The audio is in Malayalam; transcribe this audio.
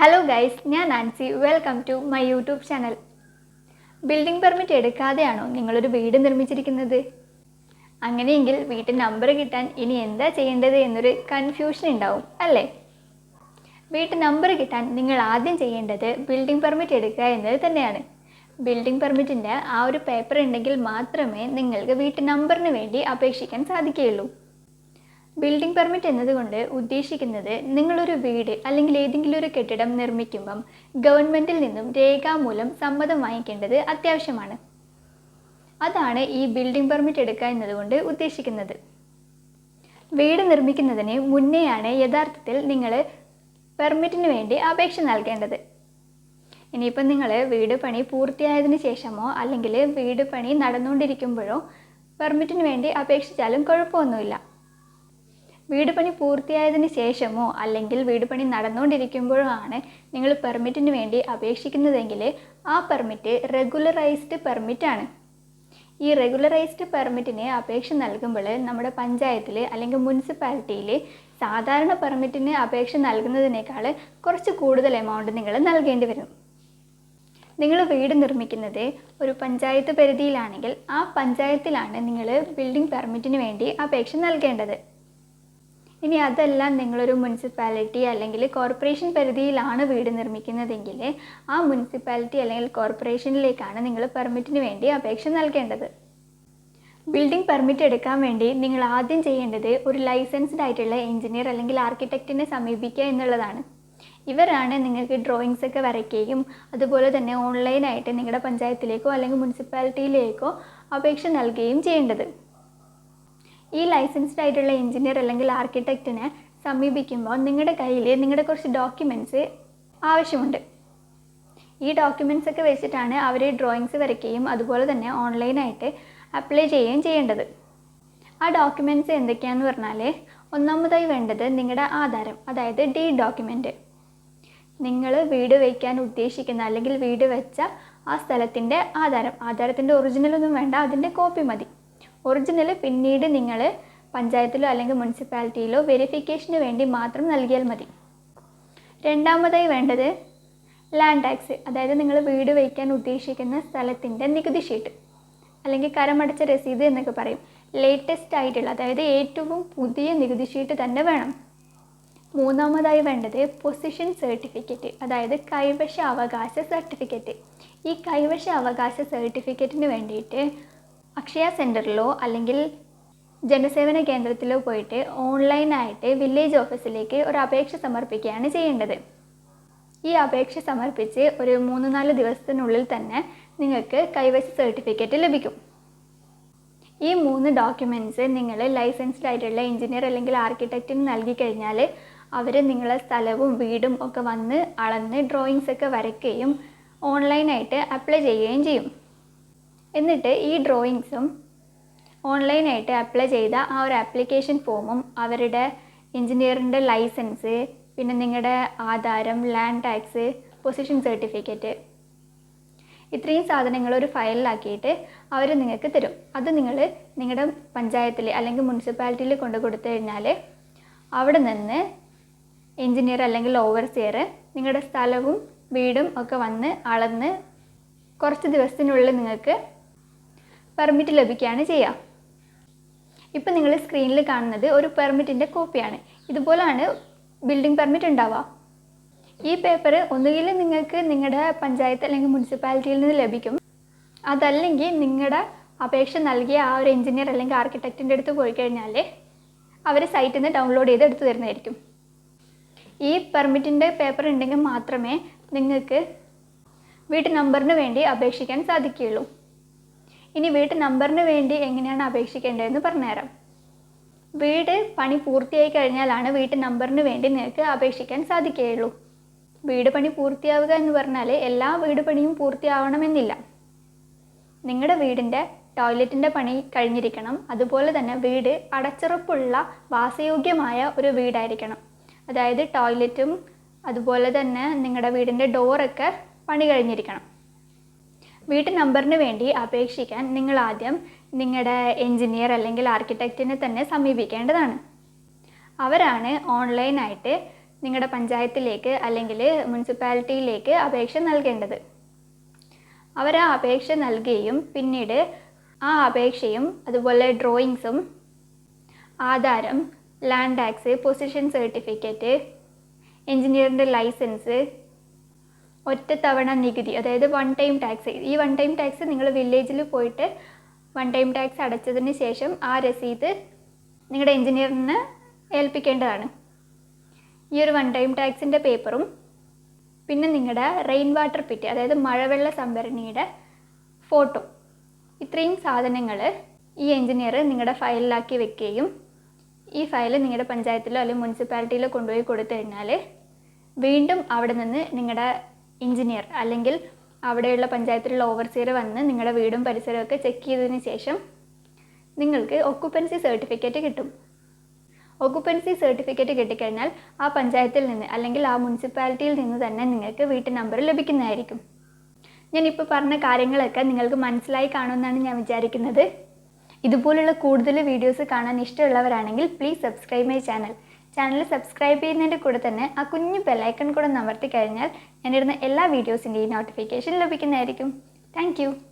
ഹലോ ഗൈസ് ഞാൻ Nancy. Welcome to my YouTube channel building permit എടുക്കാതെയാണോ നിങ്ങളൊരു വീട് നിർമ്മിച്ചിരിക്കുന്നത്? അങ്ങനെയെങ്കിൽ വീട്ടിൽ നമ്പർ കിട്ടാൻ ഇനി എന്താ ചെയ്യേണ്ടത് എന്നൊരു കൺഫ്യൂഷൻ ഉണ്ടാവും അല്ലേ? വീട്ട് നമ്പർ കിട്ടാൻ നിങ്ങൾ ആദ്യം ചെയ്യേണ്ടത് ബിൽഡിംഗ് പെർമിറ്റ് എടുക്കുക എന്നത് തന്നെയാണ്. ബിൽഡിംഗ് പെർമിറ്റിന്റെ ആ ഒരു പേപ്പർ ഉണ്ടെങ്കിൽ മാത്രമേ നിങ്ങൾക്ക് വീട്ട് നമ്പറിന് വേണ്ടി അപേക്ഷിക്കാൻ സാധിക്കുകയുള്ളൂ. ബിൽഡിംഗ് പെർമിറ്റ് എന്നതുകൊണ്ട് ഉദ്ദേശിക്കുന്നത് നിങ്ങളൊരു വീട് അല്ലെങ്കിൽ ഏതെങ്കിലും ഒരു കെട്ടിടം നിർമ്മിക്കുമ്പം ഗവൺമെന്റിൽ നിന്നും രേഖാമൂലം സമ്മതം വാങ്ങിക്കേണ്ടത് അത്യാവശ്യമാണ്. അതാണ് ഈ ബിൽഡിംഗ് പെർമിറ്റ് എടുക്കുക എന്നതുകൊണ്ട് ഉദ്ദേശിക്കുന്നത്. വീട് നിർമ്മിക്കുന്നതിന് മുന്നെയാണ് യഥാർത്ഥത്തിൽ നിങ്ങൾ പെർമിറ്റിന് വേണ്ടി അപേക്ഷ നൽകേണ്ടത്. ഇനിയിപ്പം നിങ്ങൾ വീട് പണി പൂർത്തിയായതിന് ശേഷമോ അല്ലെങ്കിൽ വീട് പണി നടന്നുകൊണ്ടിരിക്കുമ്പോഴോ പെർമിറ്റിന് വേണ്ടി അപേക്ഷിച്ചാലും കുഴപ്പമൊന്നുമില്ല. വീട് പണി പൂർത്തിയായതിന് ശേഷമോ അല്ലെങ്കിൽ വീട് പണി നടന്നുകൊണ്ടിരിക്കുമ്പോഴോ ആണ് നിങ്ങൾ പെർമിറ്റിന് വേണ്ടി അപേക്ഷിക്കുന്നതെങ്കിൽ ആ പെർമിറ്റ് റെഗുലറൈസ്ഡ് പെർമിറ്റാണ്. ഈ റെഗുലറൈസ്ഡ് പെർമിറ്റിന് അപേക്ഷ നൽകുമ്പോൾ നമ്മുടെ പഞ്ചായത്തിൽ അല്ലെങ്കിൽ മുനിസിപ്പാലിറ്റിയിൽ സാധാരണ പെർമിറ്റിന് അപേക്ഷ നൽകുന്നതിനേക്കാൾ കുറച്ച് കൂടുതൽ എമൗണ്ട് നിങ്ങൾ നൽകേണ്ടി വരും. നിങ്ങൾ വീട് നിർമ്മിക്കുന്നത് ഒരു പഞ്ചായത്ത് പരിധിയിലാണെങ്കിൽ ആ പഞ്ചായത്തിലാണ് നിങ്ങൾ ബിൽഡിംഗ് പെർമിറ്റിന് വേണ്ടി അപേക്ഷ നൽകേണ്ടത്. ഇനി അതല്ല നിങ്ങളൊരു മുനിസിപ്പാലിറ്റി അല്ലെങ്കിൽ കോർപ്പറേഷൻ പരിധിയിലാണ് വീട് നിർമ്മിക്കുന്നതെങ്കിൽ ആ മുനിസിപ്പാലിറ്റി അല്ലെങ്കിൽ കോർപ്പറേഷനിലേക്കാണ് നിങ്ങൾ പെർമിറ്റിന് വേണ്ടി അപേക്ഷ നൽകേണ്ടത്. ബിൽഡിംഗ് പെർമിറ്റ് എടുക്കാൻ വേണ്ടി നിങ്ങൾ ആദ്യം ചെയ്യേണ്ടത് ഒരു ലൈസൻസ്ഡ് ആയിട്ടുള്ള എഞ്ചിനീയർ അല്ലെങ്കിൽ ആർക്കിടെക്റ്റിനെ സമീപിക്കുക എന്നുള്ളതാണ്. ഇവരാണ് നിങ്ങൾക്ക് ഡ്രോയിങ്സ് ഒക്കെ വരയ്ക്കുകയും അതുപോലെ തന്നെ ഓൺലൈനായിട്ട് നിങ്ങളുടെ പഞ്ചായത്തിലേക്കോ അല്ലെങ്കിൽ മുനിസിപ്പാലിറ്റിയിലേക്കോ അപേക്ഷ നൽകുകയും ചെയ്യേണ്ടത്. ഈ ലൈസൻസ്ഡ് ആയിട്ടുള്ള എഞ്ചിനീയർ അല്ലെങ്കിൽ ആർക്കിടെക്റ്റിനെ സമീപിക്കുമ്പോൾ നിങ്ങളുടെ കയ്യിൽ നിങ്ങളുടെ കുറച്ച് ഡോക്യുമെന്റ്സ് ആവശ്യമുണ്ട്. ഈ ഡോക്യുമെന്റ്സ് ഒക്കെ വെച്ചിട്ടാണ് അവർ ഡ്രോയിങ്സ് വരയ്ക്കുകയും അതുപോലെ തന്നെ ഓൺലൈനായിട്ട് അപ്ലൈ ചെയ്യുകയും ചെയ്യേണ്ടത്. ആ ഡോക്യുമെന്റ്സ് എന്തൊക്കെയാണെന്ന് പറഞ്ഞാൽ ഒന്നാമതായി വേണ്ടത് നിങ്ങളുടെ ആധാരം അതായത് ഡി ഡോക്യുമെന്റ് നിങ്ങൾ വീട് വയ്ക്കാൻ ഉദ്ദേശിക്കുന്ന അല്ലെങ്കിൽ വീട് വെച്ച ആ സ്ഥലത്തിന്റെ ആധാരം. ആധാരത്തിന്റെ ഒറിജിനലൊന്നും വേണ്ട അതിന്റെ കോപ്പി മതി. ഒറിജിനൽ പിന്നീട് നിങ്ങൾ പഞ്ചായത്തിലോ അല്ലെങ്കിൽ മുനിസിപ്പാലിറ്റിയിലോ വെരിഫിക്കേഷന് വേണ്ടി മാത്രം നൽകിയാൽ മതി. രണ്ടാമതായി വേണ്ടത് ലാൻഡ് ടാക്സ് അതായത് നിങ്ങൾ വീട് വയ്ക്കാൻ ഉദ്ദേശിക്കുന്ന സ്ഥലത്തിന്റെ നികുതി ഷീറ്റ് അല്ലെങ്കിൽ കരമടച്ച രസീത് എന്നൊക്കെ പറയും. ലേറ്റസ്റ്റ് ആയിട്ടുള്ള അതായത് ഏറ്റവും പുതിയ നികുതി ഷീറ്റ് തന്നെ വേണം. മൂന്നാമതായി വേണ്ടത് പൊസിഷൻ സർട്ടിഫിക്കറ്റ് അതായത് കൈവശ അവകാശ സർട്ടിഫിക്കറ്റ് ഈ കൈവശ അവകാശ സർട്ടിഫിക്കറ്റിന് വേണ്ടിയിട്ട് അക്ഷയ സെന്ററിലോ അല്ലെങ്കിൽ ജനസേവന കേന്ദ്രത്തിലോ പോയിട്ട് ഓൺലൈനായിട്ട് വില്ലേജ് ഓഫീസിലേക്ക് ഒരു അപേക്ഷ സമർപ്പിക്കുകയാണ് ചെയ്യേണ്ടത്. ഈ അപേക്ഷ സമർപ്പിച്ച് ഒരു മൂന്ന് നാല് ദിവസത്തിനുള്ളിൽ തന്നെ നിങ്ങൾക്ക് കൈവശ സർട്ടിഫിക്കറ്റ് ലഭിക്കും. ഈ മൂന്ന് ഡോക്യുമെന്റ്സ് നിങ്ങൾ ലൈസൻസ്ഡ് ആയിട്ടുള്ള എഞ്ചിനീയർ അല്ലെങ്കിൽ ആർക്കിടെക്റ്റിന് നൽകി കഴിഞ്ഞാൽ അവർ നിങ്ങളെ സ്ഥലവും വീടും ഒക്കെ വന്ന് അളന്ന് ഡ്രോയിങ്സ് ഒക്കെ വരയ്ക്കുകയും ഓൺലൈനായിട്ട് അപ്ലൈ ചെയ്യുകയും ചെയ്യും. എന്നിട്ട് ഈ ഡ്രോയിങ്സും ഓൺലൈനായിട്ട് അപ്ലൈ ചെയ്ത ആ ഒരു ആപ്ലിക്കേഷൻ ഫോമും അവരുടെ എഞ്ചിനീയറിന്റെ ലൈസൻസ് പിന്നെ നിങ്ങളുടെ ആധാരം ലാൻഡ് ടാക്സ് പൊസിഷൻ സർട്ടിഫിക്കറ്റ് ഇത്രയും സാധനങ്ങൾ ഒരു ഫയലിലാക്കിയിട്ട് അവർ നിങ്ങൾക്ക് തരും. അത് നിങ്ങൾ നിങ്ങളുടെ പഞ്ചായത്തിൽ അല്ലെങ്കിൽ മുനിസിപ്പാലിറ്റിയിൽ കൊണ്ടു കൊടുത്തു കഴിഞ്ഞാൽ അവിടെ നിന്ന് എഞ്ചിനീയർ അല്ലെങ്കിൽ ഓവർസിയർ നിങ്ങളുടെ സ്ഥലവും വീടും ഒക്കെ വന്ന് അളന്ന് കുറച്ച് ദിവസത്തിനുള്ളിൽ നിങ്ങൾക്ക് പെർമിറ്റ് ലഭിക്കുകയാണ് ചെയ്യുക. ഇപ്പം നിങ്ങൾ സ്ക്രീനിൽ കാണുന്നത് ഒരു പെർമിറ്റിന്റെ കോപ്പിയാണ്. ഇതുപോലാണ് ബിൽഡിംഗ് പെർമിറ്റ് ഉണ്ടാവുക. ഈ പേപ്പർ ഒന്നുകിൽ നിങ്ങൾക്ക് നിങ്ങളുടെ പഞ്ചായത്ത് അല്ലെങ്കിൽ മുനിസിപ്പാലിറ്റിയിൽ നിന്ന് ലഭിക്കും. അതല്ലെങ്കിൽ നിങ്ങളുടെ അപേക്ഷ നൽകിയ ആ ഒരു എഞ്ചിനീയർ അല്ലെങ്കിൽ ആർക്കിടെക്റ്റിന്റെ അടുത്ത് പോയി കഴിഞ്ഞാൽ അവർ സൈറ്റിൽ നിന്ന് ഡൗൺലോഡ് ചെയ്ത് എടുത്തു തരുന്നതായിരിക്കും. ഈ പെർമിറ്റിന്റെ പേപ്പർ ഉണ്ടെങ്കിൽ മാത്രമേ നിങ്ങൾക്ക് വീട്ടു നമ്പറിന് വേണ്ടി അപേക്ഷിക്കാൻ സാധിക്കുകയുള്ളൂ. ഇനി വീട്ട് നമ്പറിന് വേണ്ടി എങ്ങനെയാണ് അപേക്ഷിക്കേണ്ടതെന്ന് പറഞ്ഞുതരാം. വീട് പണി പൂർത്തിയായി കഴിഞ്ഞാലാണ് വീട്ട് നമ്പറിന് വേണ്ടി നിങ്ങൾക്ക് അപേക്ഷിക്കാൻ സാധിക്കുകയുള്ളൂ. വീട് പണി പൂർത്തിയാവുക എന്ന് പറഞ്ഞാൽ എല്ലാ വീട് പണിയും പൂർത്തിയാവണമെന്നില്ല. നിങ്ങളുടെ വീടിന്റെ ടോയ്ലറ്റിന്റെ പണി കഴിഞ്ഞിരിക്കണം. അതുപോലെ തന്നെ വീട് അടച്ചുറപ്പുള്ള വാസയോഗ്യമായ ഒരു വീടായിരിക്കണം. അതായത് ടോയ്ലറ്റും അതുപോലെ തന്നെ നിങ്ങളുടെ വീടിന്റെ ഡോറൊക്കെ പണി കഴിഞ്ഞിരിക്കണം. വീട്ട് നമ്പറിന് വേണ്ടി അപേക്ഷിക്കാൻ നിങ്ങൾ ആദ്യം നിങ്ങളുടെ എഞ്ചിനീയർ അല്ലെങ്കിൽ ആർക്കിടെക്റ്റിനെ തന്നെ സമീപിക്കേണ്ടതാണ്. അവരാണ് ഓൺലൈനായിട്ട് നിങ്ങളുടെ പഞ്ചായത്തിലേക്ക് അല്ലെങ്കിൽ മുനിസിപ്പാലിറ്റിയിലേക്ക് അപേക്ഷ നൽകേണ്ടത്. അവർ ആ അപേക്ഷ നൽകുകയും പിന്നീട് ആ അപേക്ഷയും അതുപോലെ ഡ്രോയിങ്സും ആധാരം ലാൻഡ് ടാക്സ് പൊസിഷൻ സർട്ടിഫിക്കറ്റ് എഞ്ചിനീയറിന്റെ ലൈസൻസ് ഒറ്റത്തവണ നികുതി അതായത് വൺ ടൈം ടാക്സ് ഈ വൺ ടൈം ടാക്സ് നിങ്ങൾ വില്ലേജിൽ പോയിട്ട് വൺ ടൈം ടാക്സ് അടച്ചതിന് ശേഷം ആ രസീത് നിങ്ങളുടെ എഞ്ചിനീയറിന് ഏൽപ്പിക്കേണ്ടതാണ്. ഈ ഒരു വൺ ടൈം ടാക്സിന്റെ പേപ്പറും പിന്നെ നിങ്ങളുടെ റെയിൻ വാട്ടർ പിറ്റ് അതായത് മഴവെള്ള സംഭരണിയുടെ ഫോട്ടോ ഇത്രയും സാധനങ്ങൾ ഈ എഞ്ചിനീയർ നിങ്ങളുടെ ഫയലിലാക്കി വെക്കുകയും ഈ ഫയൽ നിങ്ങളുടെ പഞ്ചായത്തിലോ അല്ലെങ്കിൽ മുനിസിപ്പാലിറ്റിയിലോ കൊണ്ടുപോയി കൊടുത്തു കഴിഞ്ഞാൽ വീണ്ടും അവിടെ നിന്ന് നിങ്ങളുടെ എഞ്ചിനീയർ. അല്ലെങ്കിൽ അവിടെയുള്ള പഞ്ചായത്തിലുള്ള ഓവർസിയർ വന്ന് നിങ്ങളുടെ വീടും പരിസരവും ഒക്കെ ചെക്ക് ചെയ്തതിന് ശേഷം നിങ്ങൾക്ക് ഒക്കുപ്പൻസി സർട്ടിഫിക്കറ്റ് കിട്ടും. ഒക്കുപ്പൻസി സർട്ടിഫിക്കറ്റ് കിട്ടിക്കഴിഞ്ഞാൽ ആ പഞ്ചായത്തിൽ നിന്ന് അല്ലെങ്കിൽ ആ മുനിസിപ്പാലിറ്റിയിൽ നിന്ന് തന്നെ നിങ്ങൾക്ക് വീട്ടു നമ്പർ ലഭിക്കുന്നതായിരിക്കും. ഞാനിപ്പോൾ പറഞ്ഞ കാര്യങ്ങളൊക്കെ നിങ്ങൾക്ക് മനസ്സിലായി കാണുമെന്നാണ് ഞാൻ വിചാരിക്കുന്നത്. ഇതുപോലുള്ള കൂടുതൽ വീഡിയോസ് കാണാൻ ഇഷ്ടമുള്ളവരാണെങ്കിൽ please subscribe my channel channel subscribe ചെയ്യുന്നതിന്റെ കൂടെ തന്നെ ആ കുഞ്ഞു ബെല്ലൈക്കൺ കൂടെ നമർത്തി കഴിഞ്ഞാൽ ഞാനിടുന്ന എല്ലാ വീഡിയോസിന്റെയും നോട്ടിഫിക്കേഷൻ ലഭിക്കുന്നതായിരിക്കും. താങ്ക്